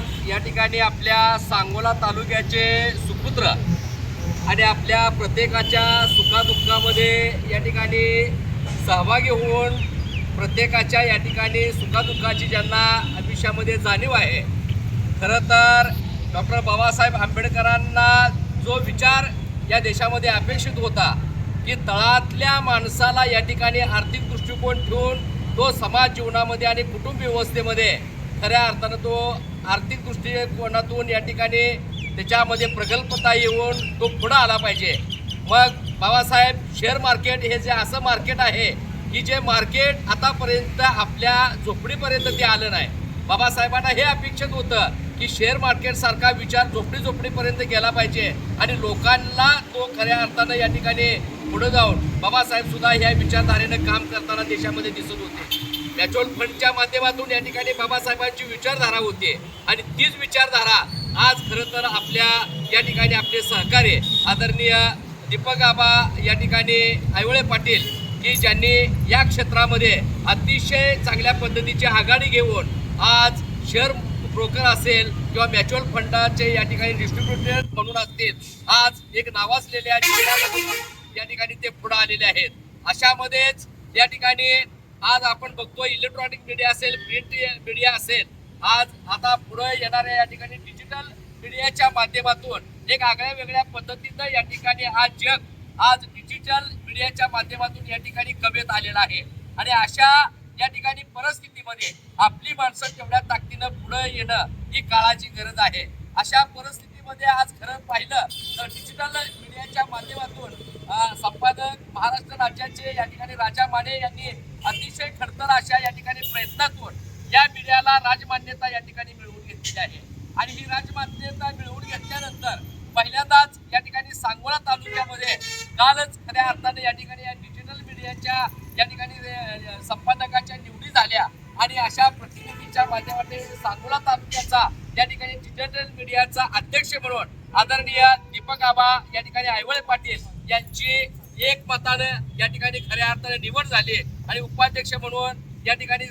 आज या ठिकाणी आपल्या सांगोला तालुक्याचे सुपुत्र आणि आपल्या प्रत्येकाच्या सुखादुःखामध्ये या ठिकाणी सहभागी होऊन प्रत्येकाच्या या ठिकाणी सुखादुःखाची ज्यांना आयुष्यामध्ये जाणीव आहे खरं तर डॉक्टर बाबासाहेब आंबेडकरांना जो विचार या देशामध्ये अपेक्षित होता की तळातल्या माणसाला या ठिकाणी आर्थिक दृष्टिकोन ठेवून तो समाज जीवनामध्ये आणि कुटुंब व्यवस्थेमध्ये खऱ्या अर्थानं तो आर्थिक दृष्टिकोनातून या ठिकाणी त्याच्यामध्ये प्रगल्भता येऊन तो पुढं आला पाहिजे. मग बाबासाहेब शेअर मार्केट हे जे असं मार्केट आहे की जे मार्केट आतापर्यंत आपल्या झोपडीपर्यंत ते आलं नाही. बाबासाहेबांना हे अपेक्षित होतं की शेअर मार्केट सारखा विचार झोपडी झोपडीपर्यंत गेला पाहिजे आणि लोकांना तो खऱ्या अर्थानं या ठिकाणी पुढे जाऊन बाबासाहेबसुद्धा ह्या विचारधारेनं काम करताना देशामध्ये दिसत होते. म्युच्युअल फंडच्या माध्यमातून या ठिकाणी बाबासाहेबांची विचारधारा होती. आणि तीच विचारधारा आज खरं तर आपल्या या ठिकाणी आपले सहकार्य आदरणीय दीपक आबा या ठिकाणी आयवळे पाटील की ज्यांनी या क्षेत्रामध्ये अतिशय चांगल्या पद्धतीची आघाडी घेऊन आज शेअर ब्रोकर असेल किंवा म्युच्युअल फंडाचे या ठिकाणी डिस्ट्रीब्युटर म्हणून असतील आज एक नावाजलेल्या या ठिकाणी ते पुढे आलेले आहेत. अशामध्येच या ठिकाणी आज आपण बघतो इलेक्ट्रॉनिक मीडिया असेल प्रिंट मीडिया असेल आज आता पुढे येणाऱ्या या ठिकाणी डिजिटल मीडियाच्या माध्यमातून एक आगळ्या वेगळ्या पद्धतीनं या ठिकाणी आज जग आज डिजिटल मीडियाच्या माध्यमातून या ठिकाणी कमेत आलेला आहे. आणि अशा या ठिकाणी परिस्थितीमध्ये आपली माणसं तेवढ्या ताकदीनं पुढे येणं ही काळाची गरज आहे. अशा परिस्थितीमध्ये आज खरं पाहिलं तर डिजिटल मीडियाच्या माध्यमातून संपादक महाराष्ट्र राज्याचे या ठिकाणी राजा माने यांनी अतिशय खडतर अशा या ठिकाणी प्रयत्नातून या मीडियाला राजमान्यता या ठिकाणी मिळवून घेतलेली आहे. आणि ही राजमान्यता मिळवून घेतल्यानंतर पहिल्यांदाच या ठिकाणी सांगोला तालुक्यामध्ये कालच खऱ्या अर्थाने या ठिकाणी या डिजिटल मीडियाच्या या ठिकाणी संपादकाच्या निवडी झाल्या. आणि अशा प्रतिनिधीच्या माध्यमातून सांगोला तालुक्याचा या ठिकाणी डिजिटल मीडियाचा अध्यक्ष म्हणून आदरणीय दीपक आबा या ठिकाणी आयवळे पाटील यांची एक मतानं या ठिकाणी खऱ्या अर्थाने निवड झाली आणि उपाध्यक्ष म्हणून या ठिकाणी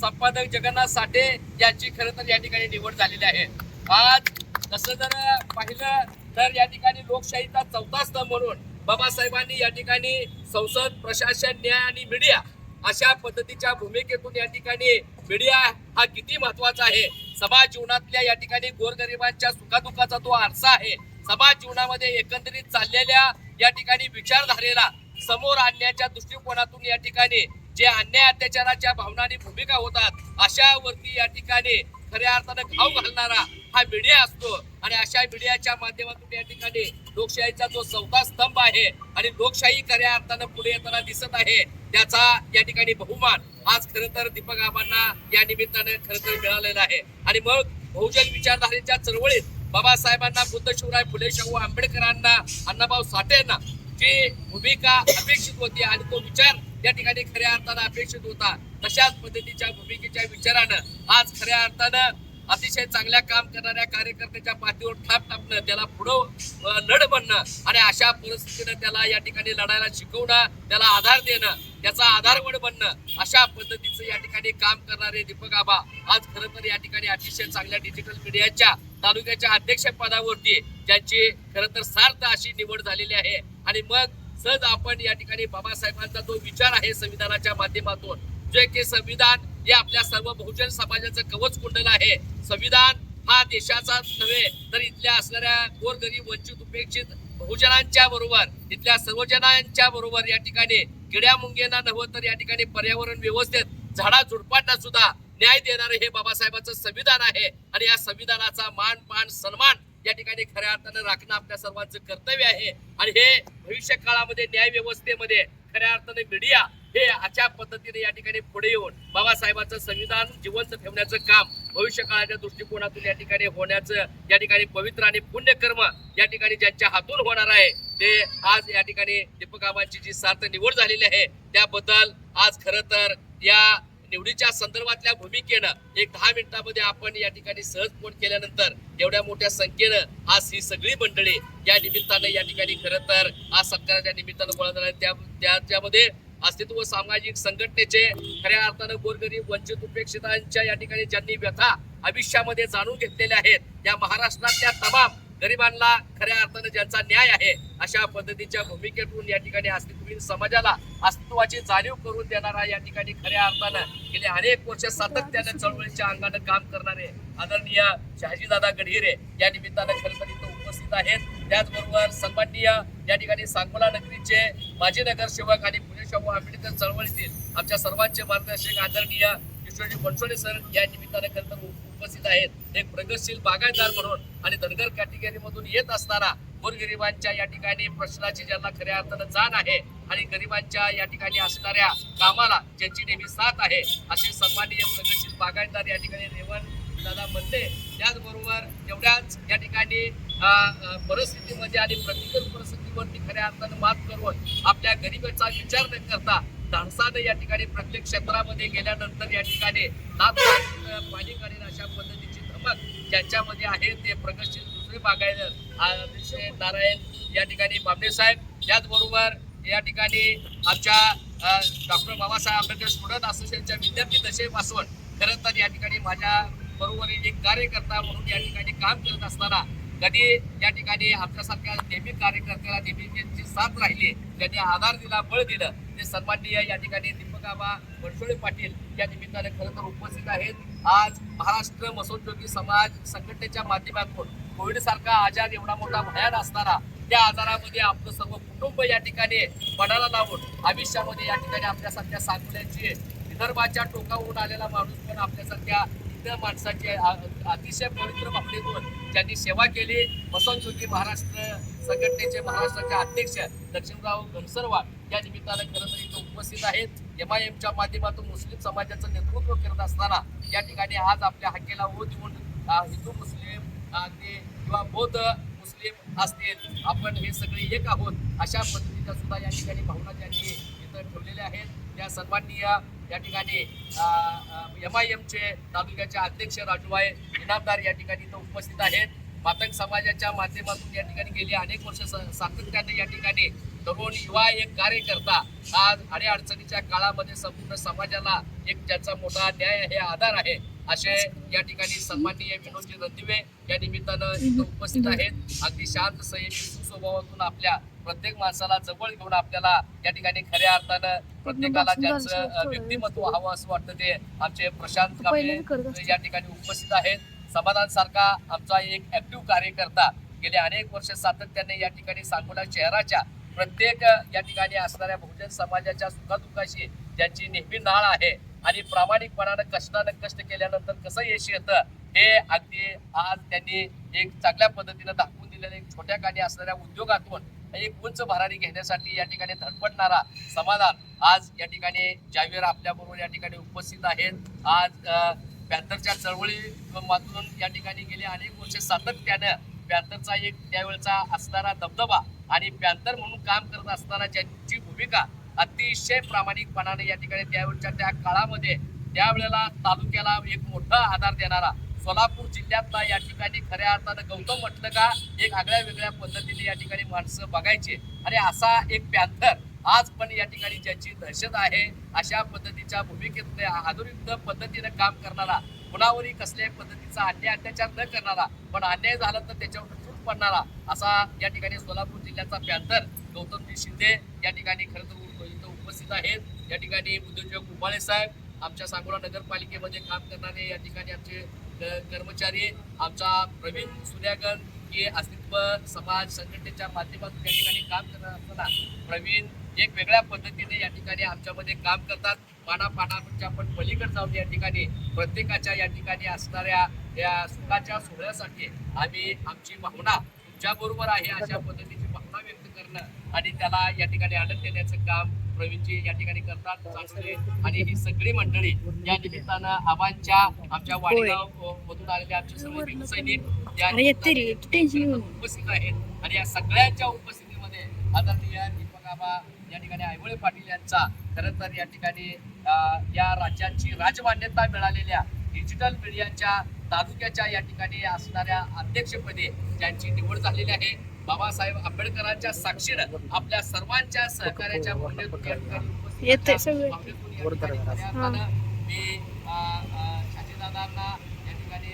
संपादक जगन्नाथ साठे यांची खरं तर या ठिकाणी निवड झालेली आहे. आज तसं जर पाहिलं तर या ठिकाणी लोकशाहीचा चौथा स्तंभ म्हणून बाबासाहेबांनी या ठिकाणी संसद प्रशासन न्याय आणि मीडिया अशा पद्धतीच्या भूमिकेतून या ठिकाणी मीडिया हा किती महत्त्वाचा आहे. समाज जीवनातल्या या ठिकाणी गोरगरिबांच्या सुखादुखाचा तो आरसा आहे. समाज जीवनामध्ये एकंदरीत चाललेल्या या ठिकाणी विचारधारेला समोर आणण्याच्या दृष्टिकोनातून या ठिकाणी जे अन्याय अत्याचाराच्या भावनांनी भूमिका होतात अशावरती या ठिकाणी खऱ्या अर्थानं घाव घालणारा हा मीडिया असतो. आणि अशा मीडियाच्या माध्यमातून या ठिकाणी लोकशाहीचा जो चौथा स्तंभ आहे आणि लोकशाही खऱ्या अर्थानं पुढे येताना दिसत आहे त्याचा या ठिकाणी बहुमान आज खर तर दीपक आबांना या निमित्तानं खरं तर मिळालेला आहे. आणि मग बहुजन विचारधारेच्या चळवळीत बाबासाहेबांना बुद्ध शिवराय फुले शाहू आंबेडकरांना अण्णाभाऊ साठेंना जी भूमिका अपेक्षित होती आणि तो विचार या ठिकाणी खऱ्या अर्थानं अपेक्षित होता तशाच पद्धतीच्या भूमिकेच्या विचारानं आज खऱ्या अर्थानं अतिशय चांगल्या काम करणाऱ्या कार्यकर्त्याच्या पाठीवर ठाप टाकणं त्याला पुढं नड लढ बनणं आणि अशा परिस्थितीनं त्याला या ठिकाणी लढायला शिकवणं त्याला आधार देणं त्याचा आधारवड बनणं अशा पद्धतीचं या ठिकाणी काम करणारे दीपक आबा आज खरं तर या ठिकाणी अतिशय चांगल्या डिजिटल मीडियाच्या तालुक्याच्या अध्यक्षपदावरती ज्यांची खरं तर सार्थ अशी निवड झालेली आहे. आणि मग सहज आपण या ठिकाणी बाबासाहेबांचा जो विचार आहे संविधानाच्या माध्यमातून जे की संविधान हे आपल्या सर्व बहुजन समाजाचं कवच कुंडल आहे संविधान हा देशाचा नव्हे तर इथल्या असणाऱ्या गोरगरीब वंचित उपेक्षित बहुजनांच्या बरोबर इथल्या सर्वजनांच्या बरोबर या ठिकाणी किड्या मुंग्यांना नव्हतं तर या ठिकाणी पर्यावरण व्यवस्थेत झाडा झुडपांना सुद्धा न्याय देणारे हे बाबासाहेबांचं संविधान आहे. आणि या संविधानाचा मान पान सन्मान या ठिकाणी खऱ्या अर्थानं राखणं आपल्या सर्वांचं कर्तव्य आहे. आणि हे भविष्य काळामध्ये न्याय व्यवस्थेमध्ये खऱ्या अर्थाने मीडिया हे अशा पद्धतीने या ठिकाणी पुढे येऊन बाबासाहेबांचं संविधान जिवंत ठेवण्याचं काम भविष्य काळाच्या दृष्टिकोनातून या ठिकाणी होण्याचं या ठिकाणी पवित्र आणि पुण्यकर्म या ठिकाणी ज्यांच्या हातून होणार आहे ते आज या ठिकाणी दीपकाबांची जी सार्थ निवड झालेली आहे त्याबद्दल आज खरं तर या निवडीच्या संदर्भातल्या भूमिकेनं एक दहा मिनिटामध्ये आपण या ठिकाणी सहज फोन केल्यानंतर एवढ्या मोठ्या संख्येनं आज ही सगळी मंडळी या निमित्तानं या ठिकाणी खरं तर आज सत्काराच्या निमित्तानं बोलत आहे त्या त्याच्यामध्ये अस्तित्व सामाजिक संघटनेचे खऱ्या अर्थानं गोरगरीब वंचित उपेक्षितांच्या या ठिकाणी ज्यांनी व्यथा आयुष्यामध्ये जाणून घेतलेल्या आहेत या महाराष्ट्रातल्या तमाम गरिबांना खऱ्या अर्थानं ज्यांचा न्याय आहे अशा पद्धतीच्या भूमिकेतून या ठिकाणी अस्तित्वहीन समाजाला अस्तित्वाची जाणीव करून देणारा या ठिकाणी खऱ्या अर्थानं गेले अनेक वर्ष सातत्यानं चळवळीच्या अंगानं काम करणारे आदरणीय शहाजीदादा गढिरे या निमित्तानं खरं तर इथं उपस्थित आहेत. त्याचबरोबर सन्माननीय या ठिकाणी सांगोला नगरीचे माजी नगरसेवक आणि पुणे शाहू आंबेडकर चळवळीतील आमच्या सर्वांचे मार्गदर्शक आदरणीय किशोरजी बनसोडे सर या निमित्ताने खरंतर उपस्थित आहेत. एक प्रगतशील बागायतदार म्हणून आणि धनगर कॅटेगरीमधून येत असताना गोरगरिबांच्या या ठिकाणी प्रश्नाची ज्यांना खऱ्या अर्थानं जाण आहे आणि गरिबांच्या या ठिकाणी असणाऱ्या कामाला ज्यांची नेहमी साथ आहे असे सन्माननीय प्रगतशील बागायतदार या ठिकाणी रेवण दादा म्हणते त्याचबरोबर एवढ्याच या ठिकाणी परिस्थितीमध्ये आणि प्रतिकूल परिस्थितीवरती खऱ्या अर्थानं मात करून आपल्या गरिबीचा विचार न करता धाडसाने या ठिकाणी प्रत्येक क्षेत्रामध्ये गेल्यानंतर या ठिकाणी पाणी काढेल अशा पद्धतीची धमक ज्यांच्यामध्ये आहे ते प्रगतशील दुसरे बागायत अतिशय नारायण या ठिकाणी बाबडे साहेब. त्याचबरोबर या ठिकाणी आमच्या डॉक्टर बाबासाहेब आंबेडकर स्टुडंट असोसिएशनच्या विद्यार्थी दशेपासून खरं तर या ठिकाणी माझ्या बरोबर एक कार्यकर्ता म्हणून या ठिकाणी काम करत असताना कधी या ठिकाणी आमच्यासारख्या नेहमी कार्यकर्त्याला नेहमी साथ राहिली. त्यांनी आधार दिला बळ दिलं. ते सन्माननीय या ठिकाणी दीपकाबा बनसोडे पाटील या निमित्ताने खरं तर उपस्थित आहेत. आज महाराष्ट्र मसोद्योगी समाज संघटनेच्या माध्यमातून कोविड सारखा आजार एवढा मोठा भयान असताना त्या आजारामध्ये आपलं सर्व कुटुंब या ठिकाणी पणाला लावून आयुष्यामध्ये या ठिकाणी आपल्यासारख्या सांगण्याची विदर्भाच्या टोकावरून आलेला माणूस पण आपल्यासारख्या त्या माणसाचे अतिशय पवित्र भावनेतून ज्यांनी सेवा केली वसंतज्योती महाराष्ट्र संघटनेचे महाराष्ट्राचे अध्यक्ष लक्ष्मीराव घनसरवाड या निमित्तानं खरं तर इथं उपस्थित आहेत. एम आय एमच्या माध्यमातून मुस्लिम समाजाचं नेतृत्व करत असताना या ठिकाणी आज आपल्या हक्केला ओ देऊन हिंदू मुस्लिम ते किंवा बौद्ध मुस्लिम असतील. आपण हे सगळे एक आहोत अशा पद्धतीच्या सुद्धा या ठिकाणी भावना त्यांनी इथं ठेवलेल्या आहेत. या सन्माननीय या ठिकाणी एम आय एमचे तालुक्याचे अध्यक्ष राजूबाई इनामदार या ठिकाणी इथं उपस्थित आहेत. मातंग समाजाच्या माध्यमातून या ठिकाणी गेली अनेक वर्ष स- सातत्याने या ठिकाणी तरुण युवा एक कार्यकर्ता आज अडीअडचणीच्या काळामध्ये संपूर्ण समाजाला एक ज्याचा मोठा न्याय हे आधार आहे. असे या ठिकाणी सन्माननीय विनोदजी रणदिवे या निमित्तानं इथं उपस्थित आहेत. अगदी शांत संयमी सुस्वभावातून आपल्या प्रत्येक माणसाला जवळ घेऊन आपल्याला या ठिकाणी खऱ्या अर्थानं प्रत्येकाला ज्यांचं व्यक्तिमत्व हवं असं वाटतं ते आमचे प्रशांत कांबळे या ठिकाणी उपस्थित आहेत. समाधान सारखा आमचा एक ऍक्टिव्ह कार्यकर्ता गेले अनेक वर्ष सातत्याने या ठिकाणी सांगोला शहराच्या प्रत्येक या ठिकाणी असणाऱ्या बहुजन समाजाच्या सुखादुखाशी ज्यांची नेहमी नाळ आहे आणि प्रामाणिकपणानं कष्टानं कष्ट केल्यानंतर कसं यश येतं हे अगदी आज त्यांनी एक चांगल्या पद्धतीनं दाखवून दिलेलं एक छोट्या काणी असणाऱ्या उद्योगातून एक उंच भरारी घेण्यासाठी या ठिकाणी धडपडणारा समाधान आज या ठिकाणी जावेर आपल्याबरोबर या ठिकाणी उपस्थित आहेत. आज अ, चळवळी चळवळीमधून या ठिकाणी गेले अनेक वर्ष सातत्यानं पॅन्थरचा एक त्यावेळचा असणारा दबदबा आणि पॅन्थर म्हणून काम करत असताना ज्यांची भूमिका अतिशय प्रामाणिकपणाने या ठिकाणी त्यावेळच्या त्या काळामध्ये त्यावेळेला तालुक्याला एक मोठा आधार देणारा सोलापूर जिल्ह्यातला या ठिकाणी खऱ्या अर्थानं गौतम म्हटलं का एक आगळ्या वेगळ्या पद्धतीने या ठिकाणी माणसं बघायची. आणि असा एक पॅन्थर आज पण या ठिकाणी ज्याची दहशत आहे अशा पद्धतीच्या भूमिकेतले आधुनिक पद्धतीनं काम करणारा कुणावरही कसल्याही पद्धतीचा अन्याय अत्याचार न करणारा पण अन्याय झाला तर त्याच्यावर चूक पडणारा असा या ठिकाणी सोलापूर जिल्ह्याचा पॅन्थर गौतमजी शिंदे या ठिकाणी खरं तर इथं उपस्थित आहेत. या ठिकाणी उद्योजक उबाळे साहेब आमच्या सांगोला नगरपालिकेमध्ये काम करणारे या ठिकाणी आमचे कर्मचारी आमचा प्रवीण सुर्यागन हे अस्तित्व समाज संघटनेच्या माध्यमातून या ठिकाणी काम करत असताना प्रवीण एक वेगळ्या पद्धतीने या ठिकाणी आमच्यामध्ये काम करतात. पानापानाच्या आपण पलीकडे जाऊन या ठिकाणी प्रत्येकाच्या या ठिकाणी असणाऱ्या या सुखाच्या सोहळ्यासाठी आम्ही आमची भावना तुमच्याबरोबर आहे अशा पद्धतीची भावना व्यक्त करणं आणि त्याला या ठिकाणी आनंद देण्याचं काम प्रवीणजी या ठिकाणी करतात चांगले आणि ही सगळी मंडळी या निमित्तानं आबांच्या आमच्या वाडीगाव मधून आलेले आमचे सर्व भीमसैनिक या. उपस्थित आहेत. आणि या सगळ्यांच्या उपस्थितीमध्ये आदरणीय दीपक आबा या ठिकाणी ऐवळे पाटील यांचा खरं तर या ठिकाणी या राज्याची राजमान्यता मिळालेल्या डिजिटल मीडियाच्या तालुक्याच्या या ठिकाणी असणाऱ्या अध्यक्षपदी ज्यांची निवड झालेली आहे. बाबासाहेब आंबेडकरांच्या साक्षीनं आपल्या सर्वांच्या सहकार्याच्या मी शाजीदादांना या ठिकाणी